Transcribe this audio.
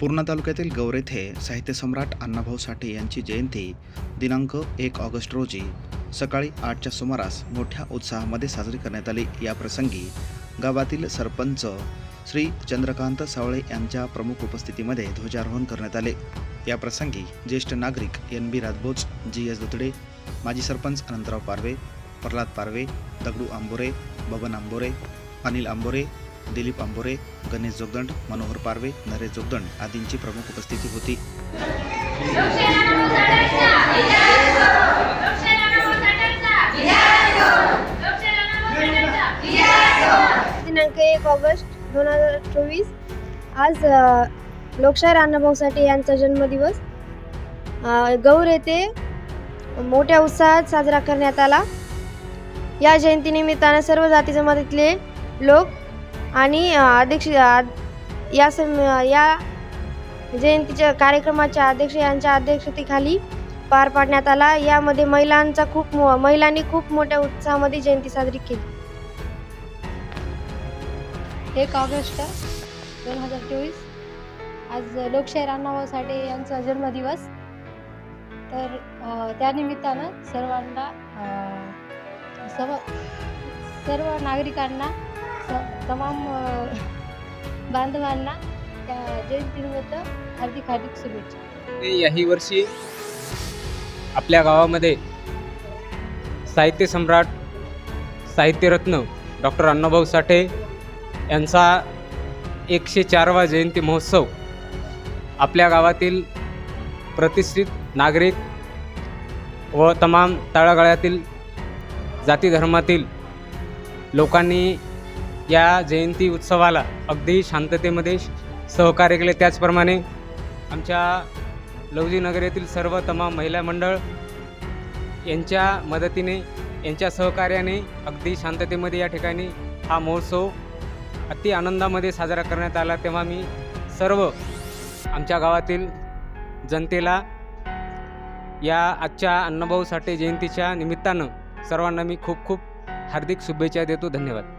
पूर्णा तालुक्यातील गौर येथे साहित्यसम्राट अण्णाभाऊ साठे यांची जयंती दिनांक एक ऑगस्ट रोजी सकाळी आठच्या सुमारास मोठ्या उत्साहामध्ये साजरी करण्यात आली. या प्रसंगी गावातील सरपंच श्री चंद्रकांत सावळे यांच्या प्रमुख उपस्थितीमध्ये ध्वजारोहण करण्यात आले. या प्रसंगी ज्येष्ठ नागरिक N B Rajbhoj G S Dutade माजी सरपंच अनंतराव पारवे प्रल्हाद पारवे दगडू आंबोरे बबन आंबोरे अनिल आंबोरे दिलीप आंबोरे गणेश जोगदंड मनोहर पारवे नरेश जोगदंड आदींची प्रमुख उपस्थिती होती. दिनांक एक ऑगस्ट दोन हजार चोवीस. आज लोकशाहीर अण्णाभाऊ साठे यांचा जन्मदिवस. गौर येथे मोठ्या उत्साहात साजरा करण्यात आला. या जयंतीनिमित्तानं सर्व जाती जमातीतले लोक आणि अध्यक्ष या सम या जयंतीच्या कार्यक्रमाच्या अध्यक्ष यांच्या अध्यक्षतेखाली पार पाडण्यात आला. यामध्ये महिलांचा खूप महिलांनी खूप मोठ्या उत्साहामध्ये जयंती साजरी केली. एक ऑगस्ट दोन हजार चोवीस. आज लोकशाहीर अण्णाभाऊ साठे यांचा जन्मदिवस. तर त्यानिमित्तानं सर्वांना सर्व सर्व नागरिकांना स तमाम बांधवांना त्या जयंतीनिमित्त हार्दिक हार्दिक शुभेच्छा. ते याही वर्षी आपल्या गावामध्ये साहित्य सम्राट साहित्यरत्न डॉक्टर अण्णाभाऊ साठे यांचा एकशे चारवा जयंती महोत्सव आपल्या गावातील प्रतिष्ठित नागरिक व तमाम तळागाळातील जाती धर्मातील लोकांनी या जयंती उत्सवाला अगदी शांततेमध्ये सहकार्य केले. त्याचप्रमाणे आमच्या लवजीनगर येथील सर्व तमाम महिला मंडळ यांच्या मदतीने यांच्या सहकार्याने अगदी शांततेमध्ये या ठिकाणी हा महोत्सव अति आनंदामध्ये साजरा करण्यात आला. तेव्हा मी सर्व आमच्या गावातील जनतेला या आजच्या अण्णाभाऊ साठे जयंतीच्या निमित्तानं सर्वांना मी खूप खूप हार्दिक शुभेच्छा देतो. धन्यवाद.